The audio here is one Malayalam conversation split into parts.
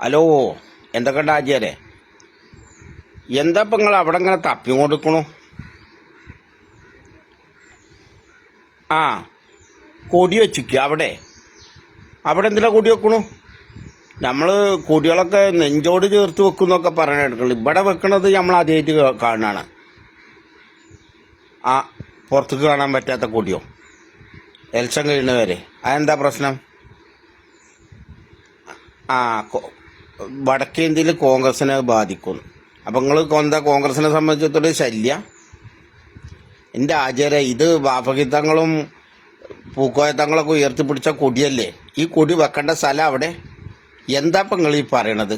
ഹലോ എന്തൊക്കെയുണ്ട് ആചാരെ? എന്താ ഇപ്പം നിങ്ങൾ അവിടെ ഇങ്ങനെ തപ്പി കൊടുക്കണു ആ കൊടി വെച്ചിക്കുക അവിടെ. അവിടെ എന്തിനാ കൊടി വെക്കണു? നമ്മൾ കൊടികളൊക്കെ നെഞ്ചോട് ചേർത്ത് വെക്കുന്നൊക്കെ പറയണ ഇവിടെ വെക്കണത് നമ്മൾ ആദ്യമായിട്ട് കാണുകയാണ് ആ പുറത്തേക്ക് കാണാൻ പറ്റാത്ത കൊടിയോ? എലക്ഷൻ കഴിയുന്നവരെ. അതെന്താ പ്രശ്നം? ആ വടക്കേന്ത്യയിൽ കോൺഗ്രസിനെ ബാധിക്കുന്നു. അപ്പം നിങ്ങൾ എന്താ കോൺഗ്രസിനെ സംബന്ധിച്ചിടത്തോളം ശല്യ? എന്റെ ആചാര്യ ഇത് വാഫകിത്തങ്ങളും പൂക്കോയത്തങ്ങളൊക്കെ ഉയർത്തിപ്പിടിച്ച കൊടിയല്ലേ? ഈ കൊടി വെക്കേണ്ട സ്ഥലം അവിടെ? എന്താ ഇപ്പം നിങ്ങൾ ഈ പറയണത്?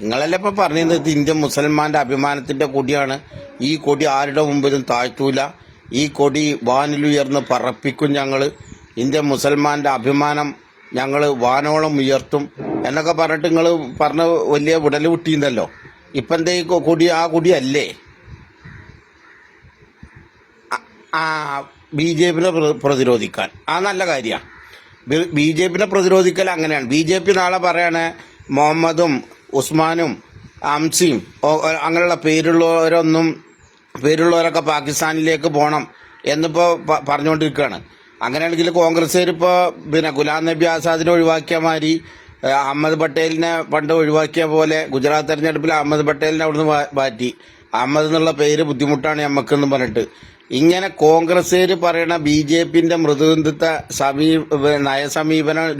നിങ്ങളല്ലേ ഇപ്പം പറഞ്ഞത് ഇത് ഇന്ത്യൻ മുസൽമാന്റെ അഭിമാനത്തിന്റെ കൊടിയാണ്. ഈ കൊടി ആരുടെ മുമ്പിലും താഴ്ത്തൂല. ഈ കൊടി വാനിലുയർന്ന് പറപ്പിക്കും ഞങ്ങൾ ഇന്ത്യൻ മുസൽമാന്റെ അഭിമാനം ഞങ്ങൾ വാനോളം ഉയർത്തും. എന്നൊക്കെ പറഞ്ഞിട്ട് നിങ്ങൾ പറഞ്ഞ വലിയ വിടൽ വിട്ടിയുണ്ടല്ലോ ഇപ്പം എന്താ കുടി ആ കുടിയല്ലേ? ആ ബി ജെ പിനെ പ്രതിരോധിക്കാൻ. ആ നല്ല കാര്യമാണ് ബി ജെ പിനെ പ്രതിരോധിക്കൽ അങ്ങനെയാണ്. ബി ജെ പി നാളെ പറയാണ് മുഹമ്മദും ഉസ്മാനും അംസിയും അങ്ങനെയുള്ള പേരുള്ളവരൊന്നും പേരുള്ളവരൊക്കെ പാകിസ്ഥാനിലേക്ക് പോകണം എന്നിപ്പോൾ പറഞ്ഞുകൊണ്ടിരിക്കുകയാണ് അങ്ങനെയാണെങ്കിൽ കോൺഗ്രസ്സുകാർ ഇപ്പോൾ പിന്നെ ഗുലാം നബി ആസാദിനെ ഒഴിവാക്കിയ മാതിരി അഹമ്മദ് പട്ടേലിനെ പണ്ട് ഒഴിവാക്കിയ പോലെ ഗുജറാത്ത് തെരഞ്ഞെടുപ്പിൽ അഹമ്മദ് പട്ടേലിനെ അവിടുന്ന് മാറ്റി. അഹമ്മദ് എന്നുള്ള പേര് ബുദ്ധിമുട്ടാണ് നമുക്കെന്ന് പറഞ്ഞിട്ട്. ഇങ്ങനെ കോൺഗ്രസ്സുകാർ പറയണ ബി ജെ പിന്റെ മൃദുബന്ധത്തെ സമീ നയസമീപനം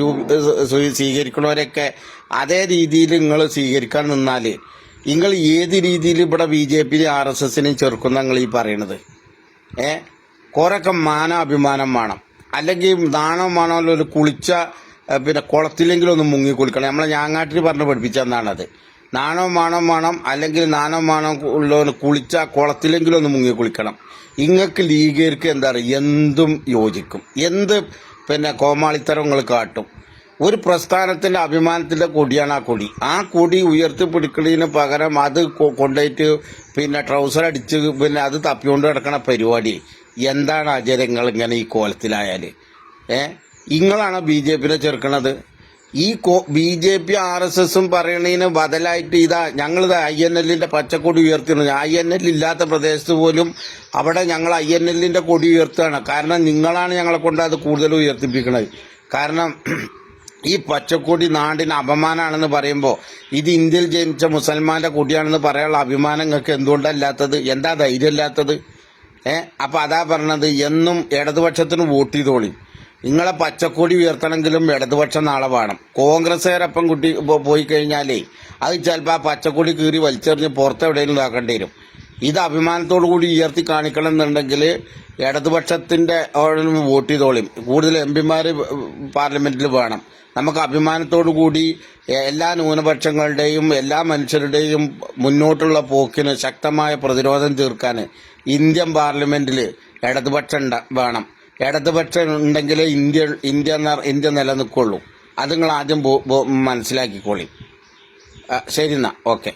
സ്വീകരിക്കണവരൊക്കെ അതേ രീതിയിൽ നിങ്ങൾ സ്വീകരിക്കാൻ നിന്നാൽ നിങ്ങൾ ഏത് രീതിയിൽ ഇവിടെ B J P R S എസിനെയും ചെറുക്കുന്ന നിങ്ങൾ ഈ പറയണത്? ഏ? കുറെയൊക്കെ മാനാഭിമാനം വേണം. അല്ലെങ്കിൽ നാണം വേണമല്ലോ ഒരു കുളിച്ച പിന്നെ കുളത്തിലെങ്കിലും ഒന്ന് മുങ്ങി കുളിക്കണം. നമ്മളെ ഞാങ്ങാട്ടിൽ പറഞ്ഞ് പഠിപ്പിച്ചെന്നാണത്. നാണോ മാണം വേണം അല്ലെങ്കിൽ നാണോ മാണം ഉള്ളവന് കുളിച്ചാൽ കുളത്തിലെങ്കിലും ഒന്ന് മുങ്ങി കുളിക്കണം. ഇങ്ങക്ക് ലീഗർക്ക് എന്താ പറയുക എന്തും യോജിക്കും. എന്ത് പിന്നെ കോമാളിത്തരങ്ങൾ കാട്ടും. ഒരു പ്രസ്ഥാനത്തിന്റെ അഭിമാനത്തിന്റെ കൊടിയാണ് ആ കൊടി. ആ കൊടി ഉയർത്തി പിടിക്കുന്നതിന് പകരം അത് കൊണ്ടുപോയിട്ട് പിന്നെ ട്രൗസർ അടിച്ച് പിന്നെ അത് തപ്പിക്കൊണ്ട് കിടക്കണ പരിപാടി. എന്താണ് ആചാര്യങ്ങൾ ഇങ്ങനെ ഈ കോലത്തിലായാൽ ഏ? ഇങ്ങളാണ് ബി ജെ പിനെ ചെറുക്കണത്? ഈ B J P R S എസും പറയണതിന് ബദലായിട്ട് ഇതാ ഞങ്ങളിത് ഐ എൻ എല്ലിന്റെ പച്ചക്കൊടി ഉയർത്തുന്നു ഐ എൻ എൽ ഇല്ലാത്ത പ്രദേശത്ത് പോലും അവിടെ ഞങ്ങൾ ഐ എൻ എല്ലിന്റെ കൊടി ഉയർത്തുകയാണ്. കാരണം നിങ്ങളാണ് ഞങ്ങളെ കൊണ്ട് അത് കൂടുതൽ ഉയർത്തിപ്പിക്കുന്നത് കാരണം ഈ പച്ചക്കൊടി നാടിന് അപമാനമാണെന്ന് പറയുമ്പോൾ ഇത് ഇന്ത്യയിൽ ജനിച്ച മുസൽമാന്റെ കൊടിയാണെന്ന് പറയാനുള്ള അഭിമാനം നിങ്ങൾക്ക് എന്തുകൊണ്ടല്ലാത്തത്? എന്താ ധൈര്യമില്ലാത്തത്? ഏഹ് അപ്പം അതാ പറഞ്ഞത്. എന്നും ഇടതുപക്ഷത്തിന് വോട്ട് ചെയ്തോളി. നിങ്ങളെ പച്ചക്കൊടി ഉയർത്തണമെങ്കിലും ഇടതുപക്ഷം നാളെ വേണം. കോൺഗ്രസ്സുകാരപ്പം കുട്ടി പോയി കഴിഞ്ഞാലേ അത് ചിലപ്പോൾ ആ പച്ചക്കൊടി കീറി വലിച്ചെറിഞ്ഞ് പുറത്ത് എവിടെയെങ്കിലും ഇതാക്കേണ്ടി വരും. ഇത് അഭിമാനത്തോടു കൂടി ഉയർത്തി കാണിക്കണം എന്നുണ്ടെങ്കിൽ ഇടതുപക്ഷത്തിന്റെ വോട്ട് ചെയ്തോളിയും കൂടുതൽ എം പിമാർ പാർലമെന്റിൽ വേണം. നമുക്ക് അഭിമാനത്തോടു കൂടി എല്ലാ ന്യൂനപക്ഷങ്ങളുടെയും എല്ലാ മനുഷ്യരുടെയും മുന്നോട്ടുള്ള പോക്കിന് ശക്തമായ പ്രതിരോധം തീർക്കാൻ ഇന്ത്യൻ പാർലമെന്റിൽ ഇടതുപക്ഷം വേണം. ഇടതുപക്ഷം ഉണ്ടെങ്കിലേ ഇന്ത്യ ഇന്ത്യ ഇന്ത്യ നിലനിൽക്കുള്ളൂ. അത് നിങ്ങൾ ആദ്യം മനസ്സിലാക്കിക്കോളി. ശരി എന്നാൽ ഓക്കെ.